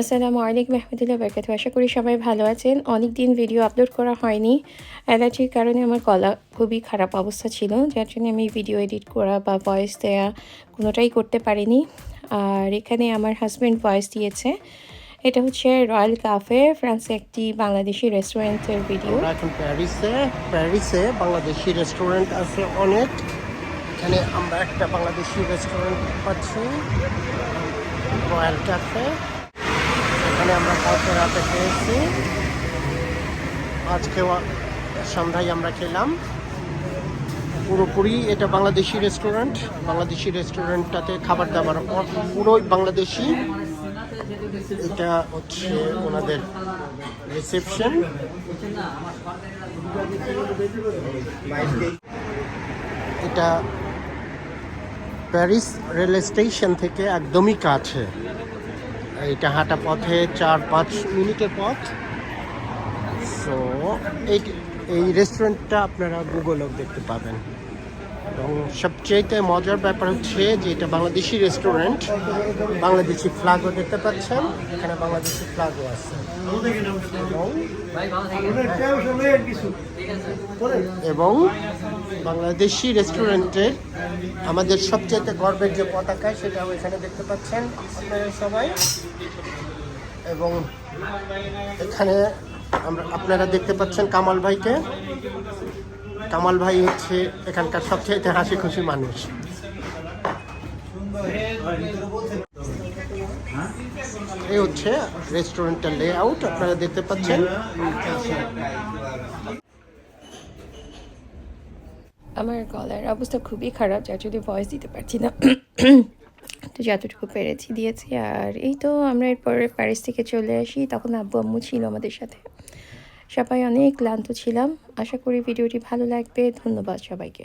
আসসালামু আলাইকুম রহমতুল্লাহ বরকাত আশা করি সবাই ভালো আছেন। অনেক দিন ভিডিও আপলোড করা হয়নি। অ্যালার্জির কারণে আমার গলা খুবই খারাপ অবস্থা ছিল। যার জন্য আমি ভিডিও এডিট করা বা ভয়েস দেওয়া কোনোটাই করতে পারিনি। আর এখানে আমার হাজব্যান্ড ভয়েস দিয়েছে। এটা হচ্ছে রয়্যাল কাফে ফ্রান্সে একটি বাংলাদেশি রেস্টুরেন্টের ভিডিও এখন প্যারিসে প্যারিসে বাংলাদেশি রেস্টুরেন্ট আছে অনেক। এখানে আমরা একটা বাংলাদেশি রেস্টুরেন্ট পাচ্ছি। রয়্যাল ক্যাফে এখানে আমরা কালকে রাতে খেয়েছি আজকে সন্ধ্যায় আমরা খেলাম। পুরোপুরি এটা বাংলাদেশি রেস্টুরেন্ট বাংলাদেশি রেস্টুরেন্টটাতে খাবার দাবার পুরোই বাংলাদেশি। এটা হচ্ছে ওনাদের রিসেপশন এটা প্যারিস রেল স্টেশন থেকে একদমই কাছে। এটা হাঁটা পথে চার পাঁচ মিনিটের পথ। সো এই এই রেস্টুরেন্টটা আপনারা গুগলেও দেখতে পাবেন। এবং সবচেয়ে মজার ব্যাপার হচ্ছে যে এটা বাংলাদেশি রেস্টুরেন্ট। বাংলাদেশি ফ্ল্যাগও দেখতে পাচ্ছেন, এখানে বাংলাদেশি ফ্ল্যাগও আছে। এবং- বাংলাদেশি রেস্টুরেন্টের আমাদের সবচেয়ে গর্বের যে পতাকা সেটাও এখানে দেখতে পাচ্ছেন আপনারা সবাই। এবং এখানে আমরা আপনারা দেখতে পাচ্ছেন কামাল ভাইকে। কামাল ভাই হচ্ছে এখানকার সবচেয়ে হাসি খুশি মানুষ। এই হচ্ছে রেস্টুরেন্টের লে আউট আপনারা দেখতে পাচ্ছেন। আমার গলার অবস্থা খুবই খারাপ, যার জন্য ভয়েস দিতে পারছি না। তো যতটুকু পেরেছি দিয়েছি, আর এই তো আমরা এরপরে প্যারিস থেকে চলে আসি, তখন আব্বু আম্মু ছিল আমাদের সাথে। সবাই অনেক ক্লান্ত ছিলাম। আশা করি ভিডিওটি ভালো লাগবে। ধন্যবাদ সবাইকে।